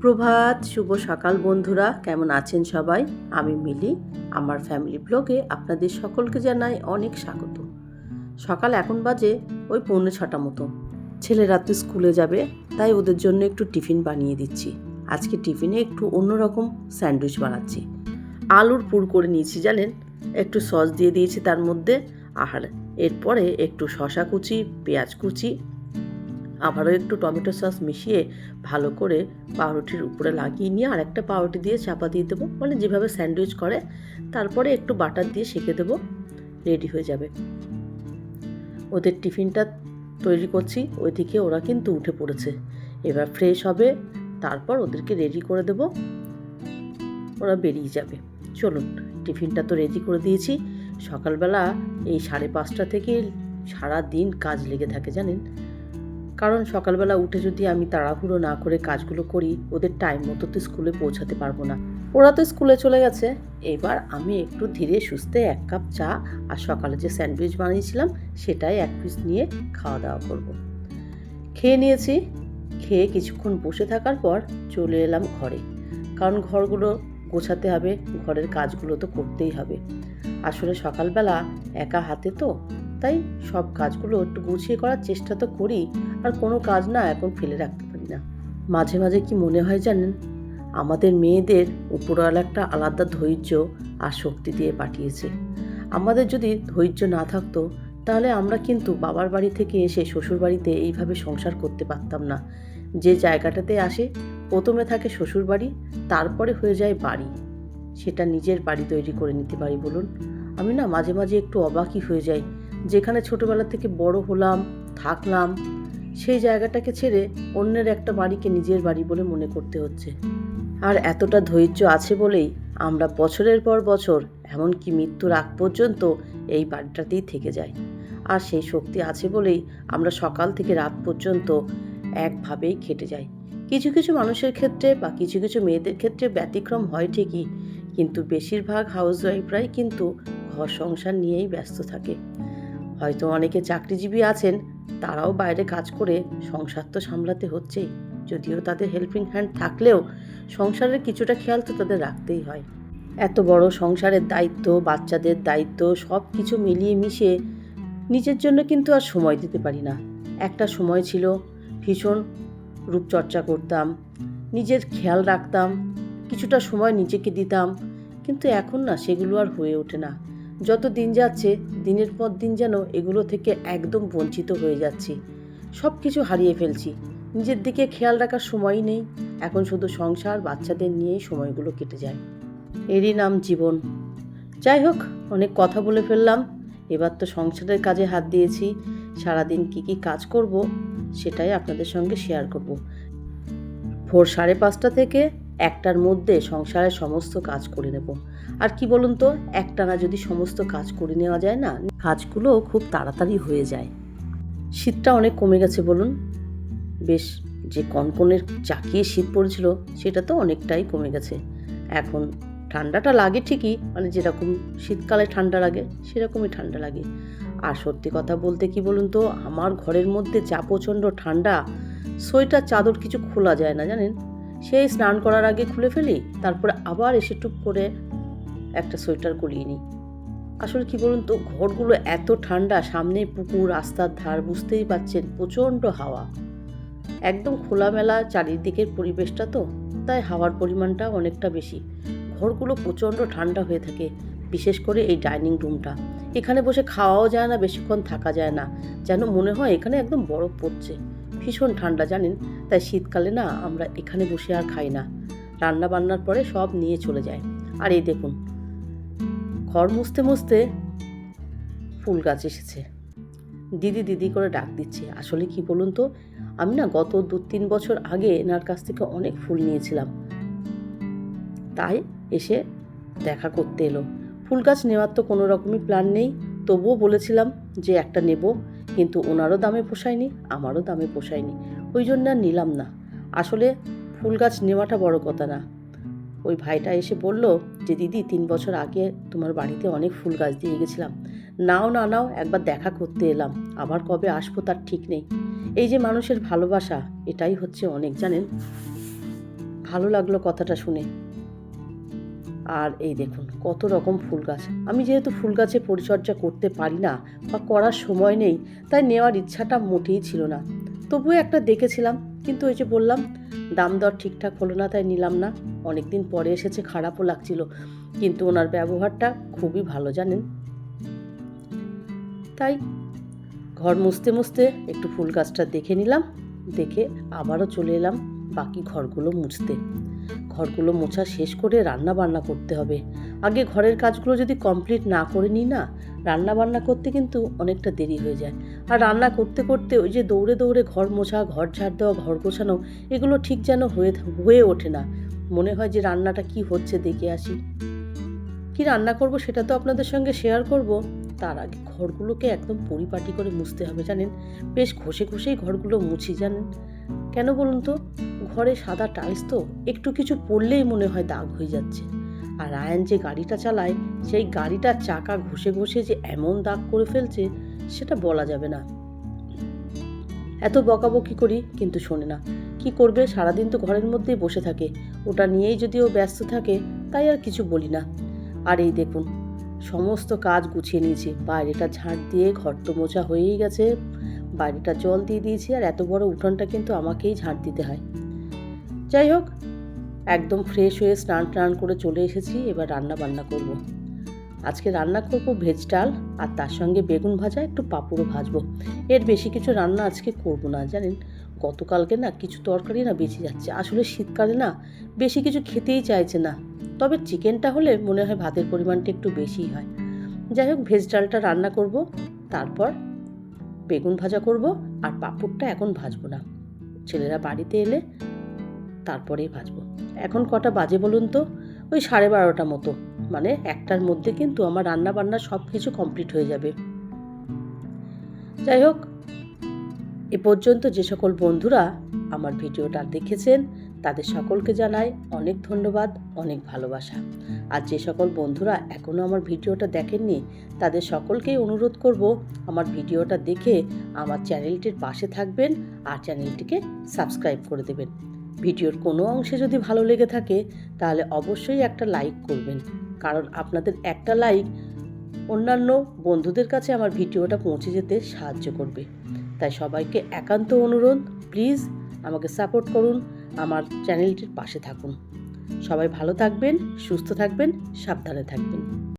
সুপ্রভাত, শুভ সকাল বন্ধুরা। কেমন আছেন সবাই? আমি মিলি। আমার ফ্যামিলি ব্লগে আপনাদের সকলকে জানাই অনেক স্বাগত। সকাল এখন বাজে ওই পৌনে ছটা মতো। ছেলেরা তো স্কুলে যাবে, তাই ওদের জন্য একটু টিফিন বানিয়ে দিচ্ছি। আজকে টিফিনে একটু অন্যরকম স্যান্ডউইচ বানাচ্ছি। আলুর পুর করে নিয়েছি, জানেন? একটু সস দিয়ে দিয়েছি তার মধ্যে, আর এরপরে একটু শশা কুচি, পেঁয়াজ কুচি আবারও একটু টমেটো সস মিশিয়ে ভালো করে পাউরুটির উপরে লাগিয়ে নিয়ে আর একটা পাউরুটি দিয়ে চাপা দিয়ে দেবো। মানে যেভাবে স্যান্ডউইচ করে, তারপরে একটু বাটার দিয়ে সেঁকে দেবো। রেডি হয়ে যাবে। ওদের টিফিনটা তৈরি করছি, ওইদিকে ওরা কিন্তু উঠে পড়েছে। এবার ফ্রেশ হবে, তারপর ওদেরকে রেডি করে দেব। ওরা বেরিয়ে যাবে। চলুন, টিফিনটা তো রেডি করে দিয়েছি। সকালবেলা এই সাড়ে পাঁচটা থেকে সারা দিন কাজ লেগে থাকে, জানেন? কারণ সকালবেলা উঠে যদি আমি তাড়াহুড়ো না করে কাজগুলো করি, ওদের টাইম মতো তো স্কুলে পৌঁছাতে পারব না। ওরা তো স্কুলে চলে গেছে। এবার আমি একটু ধীরে সুস্থে এক কাপ চা আর সকালে যে স্যান্ডউইচ বানিয়েছিলাম, সেটাই এক পিস নিয়ে খাওয়া দাওয়া করব। খেয়ে নিয়েছি। খেয়ে কিছুক্ষণ বসে থাকার পর চলে এলাম ঘরে। কারণ ঘরগুলো গোছাতে হবে, ঘরের কাজগুলো তো করতেই হবে। আসলে সকালবেলা একা হাতে তো তাই সব কাজগুলো একটু গুছিয়ে করার চেষ্টা তো করি, আর কোনো কাজ না এখন ফেলে রাখতে পারি না। মাঝে মাঝে কি মনে হয় জানেন? আমাদের মেয়েদের উপরওয়ালা একটা আলাদা ধৈর্য আর শক্তি দিয়ে পাঠিয়েছে। আমাদের যদি ধৈর্য না থাকতো, তাহলে আমরা কিন্তু বাবার বাড়ি থেকে এসে শ্বশুর বাড়িতে এইভাবে সংসার করতে পারতাম না। যে জায়গাটাতে আসে, প্রথমে থাকে শ্বশুর বাড়ি তারপরে হয়ে যায় বাড়ি। সেটা নিজের বাড়ি তৈরি করে নিতে পারি বলুন। আমি না মাঝে মাঝে একটু অবাকই হয়ে যাই যেখানে ছোটবেলা থেকে বড় হলাম, থাকলাম, সেই জায়গাটাকে ছেড়ে অন্যের একটা বাড়িকে নিজের বাড়ি বলে মনে করতে হচ্ছে। আর এতটা ধৈর্য আছে বলেই আমরা বছরের পর বছর, এমনকি মৃত্যুর আগ পর্যন্ত এই বাড়িটাতেই থেকে যাই। আর সেই শক্তি আছে বলেই আমরা সকাল থেকে রাত পর্যন্ত একভাবেই খেটে যাই। কিছু কিছু মানুষের ক্ষেত্রে বা কিছু কিছু মেয়েদের ক্ষেত্রে ব্যতিক্রম হয় ঠিকই, কিন্তু বেশিরভাগ হাউসওয়াইফরাই কিন্তু ঘর সংসার নিয়েই ব্যস্ত থাকে। হয়তো অনেকে চাকরিজীবী আছেন, তারাও বাইরে কাজ করে সংসার তো সামলাতে হচ্ছেই। যদিও তাদের হেল্পিং হ্যান্ড থাকলেও সংসারের কিছুটা খেয়াল তো তাদের রাখতেই হয়। এত বড় সংসারের দায়িত্ব, বাচ্চাদের দায়িত্ব সব কিছু মিলিয়ে মিশিয়ে নিজের জন্য কিন্তু আর সময় দিতে পারি না। একটা সময় ছিল, ভীষণ রূপচর্চা করতাম, নিজের খেয়াল রাখতাম, কিছুটা সময় নিজেকে দিতাম, কিন্তু এখন না সেগুলো আর হয়ে ওঠে না। যত দিন যাচ্ছে, দিনের পর দিন যেন এগুলো থেকে একদম বঞ্চিত হয়ে যাচ্ছি। সব কিছু হারিয়ে ফেলছি। নিজের দিকে খেয়াল রাখার সময়ই নেই। এখন শুধু সংসার, বাচ্চাদের নিয়েই সময়গুলো কেটে যায়। এরই নাম জীবন। যাই হোক, অনেক কথা বলে ফেললাম। এবার তো সংসারের কাজে হাত দিয়েছি। সারাদিন কি কি কাজ করব, সেটাই আপনাদের সঙ্গে শেয়ার করব। ভোর সাড়ে পাঁচটা থেকে একটার মধ্যে সংসারের সমস্ত কাজ করে নেব। আর কি বলুন তো, একটানা যদি সমস্ত কাজ করে নেওয়া যায় না, কাজগুলো খুব তাড়াতাড়ি হয়ে যায়। শীতটা অনেক কমে গেছে বলুন। বেশ, যে কনকনের চাকিয়ে শীত পড়েছিল, সেটা তো অনেকটাই কমে গেছে। এখন ঠান্ডাটা লাগে ঠিকই মানে যেরকম শীতকালে ঠান্ডা লাগে, সেরকমই ঠান্ডা লাগে। আর সত্যি কথা বলতে কি বলুন তো, আমার ঘরের মধ্যে যা প্রচণ্ড ঠান্ডা, সোয়েটার, চাদর কিছু খোলা যায় না, জানেন? সেই স্নান করার আগে খুলে ফেলি, তারপরে আবার এসে টুক করে একটা সোয়েটার করিয়ে নিই। আসলে কি বলুন তো, ঘরগুলো এত ঠান্ডা, সামনে পুকুর, রাস্তার ধার, বুঝতেই পাচ্ছেন প্রচণ্ড হাওয়া। একদম খোলামেলা চারিদিকের পরিবেশটা তো, তাই হাওয়ার পরিমাণটা অনেকটা বেশি। ঘরগুলো প্রচণ্ড ঠান্ডা হয়ে থাকে, বিশেষ করে এই ডাইনিং রুমটা। এখানে বসে খাওয়াও যায় না, বেশিক্ষণ থাকা যায় না। যেন মনে হয় এখানে একদম বরফ পড়ছে। ভীষণ ঠান্ডা, জানেন? তাই শীতকালে না আমরা এখানে বসে আর খাই না। রান্না বান্নার পরে সব নিয়ে চলে যায়। আর এই দেখুন, ঘর মুছতে মুছতে ফুল গাছ এসেছে। দিদি দিদি করে ডাক দিচ্ছে। আসলে কি বলুন তো, আমি না গত দু তিন বছর আগে এনার কাছ থেকে অনেক ফুল নিয়েছিলাম। তাই এসে দেখা করতে এলো। ফুল গাছ নেওয়ার তো কোনো রকমই প্ল্যান নেই। তবুও বলেছিলাম যে একটা নেব। কিন্তু ওনারও দামে পোষায়নি, আমারও দামে পোষায়নি। ওই জন্য আর নিলাম না। আসলে ফুল গাছ নেওয়াটা বড় কথা না। ওই ভাইটা এসে বলল যে, দিদি, তিন বছর আগে তোমার বাড়িতে অনেক ফুল গাছ দিয়ে গেছিলাম। নাও, না, নাও, একবার দেখা করতে এলাম। আবার কবে আসব তার ঠিক নেই। এই যে মানুষের ভালোবাসা, এটাই হচ্ছে অনেক, জানেন? ভালো লাগল কথাটা শুনে। আর এই দেখুন, কত রকম ফুল গাছ। আমি যেহেতু ফুল গাছে পরিচর্যা করতে পারি না বা করার সময় নেই, তাই নেওয়ার ইচ্ছাটা মোটেই ছিল না। তবুও একটা দেখেছিলাম, কিন্তু ওই যে বললাম, দাম দর ঠিকঠাক হলো না তাই নিলাম না। অনেক দিন পরে এসেছে, খারাপও লাগছিল। কিন্তু ওনার ব্যবহারটা খুবই ভালো, জানেন? তাই ঘর মুছতে মুছতে একটু ফুল গাছটা দেখে নিলাম, দেখে আবারও চলে এলাম বাকি ঘরগুলো মুছতে। ঘরগুলো মোছা শেষ করে রান্না বান্না করতে হবে। আগে ঘরের কাজগুলো যদি কমপ্লিট না করে নিই না রান্না বান্না করতে কিন্তু অনেকটা দেরি হয়ে যায়। আর রান্না করতে করতে ওই যে দৌড়ে দৌড়ে ঘর মোছা, ঘর ঝাড় দেওয়া, ঘর গোছানো, এগুলো ঠিক যেন হয়ে হয়ে ওঠে না। মনে হয় যে রান্নাটা কি হচ্ছে দেখে আসি। কি রান্না করব সেটা তো আপনাদের সঙ্গে শেয়ার করব। তার আগে ঘরগুলোকে একদম পরিপাটি করে মুছতে হবে, জানেন? বেশ ঘষে ঘষেই ঘরগুলো মুছি, জানেন? কেন বলুন তো? ঘরে সাদা টাইলস তো, একটু কিছু পড়লেই মনে হয় দাগ হয়ে যাচ্ছে। আর আয়ন যে গাড়িটা চালায়, সেই গাড়িটার চাকা ঘষে ঘষে যে এমন দাগ করে ফেলছে, সেটা বলা যাবে না। এত বকাবকি করি কিন্তু শোনে না। কি করবে, সারাদিন তো ঘরের মধ্যেই বসে থাকে। ওটা নিয়েই যদি ও ব্যস্ত থাকে, তাই আর কিছু বলি না। আর এই দেখুন, সমস্ত কাজ গুছিয়ে নিয়েছি। বাইরেটা ঝাঁট দিয়ে ঘর তো মোছা হয়েই গেছে। বাইরেটা জল দিয়ে দিয়েছি। আর এত বড় উঠোনটা কিন্তু আমাকেই ঝাঁট দিতে হয়। যাই হোক, একদম ফ্রেশ হয়ে স্নান টান করে চলে এসেছি, এবার রান্না বান্না করব। আজকে রান্না করব ভেজ ডাল, আর তার সঙ্গে বেগুন ভাজা, একটু পাঁপড়ও ভাজবো। এর বেশি কিছু রান্না আজকে করব না, জানেন? গতকালকে না কিছু তরকারি না বেঁচে যাচ্ছে। আসলে শীতকালে না বেশি কিছু খেতেই চাইছে না। তবে চিকেনটা হলে মনে হয় ভাতের পরিমাণটা একটু বেশিই হয়। যাই হোক, ভেজ ডালটা রান্না করব, তারপর বেগুন ভাজা করব, আর পাঁপড়টা এখন ভাজবো না। ছেলেরা বাড়িতে এলে তারপরেই ভাজবো। এখন কটা বাজে বলুন তো? ওই সাড়ে বারোটা মতো। মানে একটার মধ্যে কিন্তু আমার রান্না বান্না সব কিছু কমপ্লিট হয়ে যাবে। যাই হোক, এ পর্যন্ত যে সকল বন্ধুরা আমার ভিডিওটা দেখেছেন, তাদের সকলকে জানাই অনেক ধন্যবাদ, অনেক ভালোবাসা। আর যে সকল বন্ধুরা এখনও আমার ভিডিওটা দেখেননি, তাদের সকলকেই অনুরোধ করব আমার ভিডিওটা দেখে আমার চ্যানেলটির পাশে থাকবেন আর চ্যানেলটিকে সাবস্ক্রাইব করে দেবেন। ভিডিওর কোনো অংশে যদি ভালো লেগে থাকে, তাহলে অবশ্যই একটা লাইক করবেন। কারণ আপনাদের একটা লাইক অন্যান্য বন্ধুদের কাছে আমার ভিডিওটা পৌঁছে যেতে সাহায্য করবে। তাই সবাইকে একান্ত অনুরোধ, প্লিজ আমাকে সাপোর্ট করুন, আমার চ্যানেলটির পাশে থাকুন। সবাই ভালো থাকবেন, সুস্থ থাকবেন, সাবধানে থাকবেন।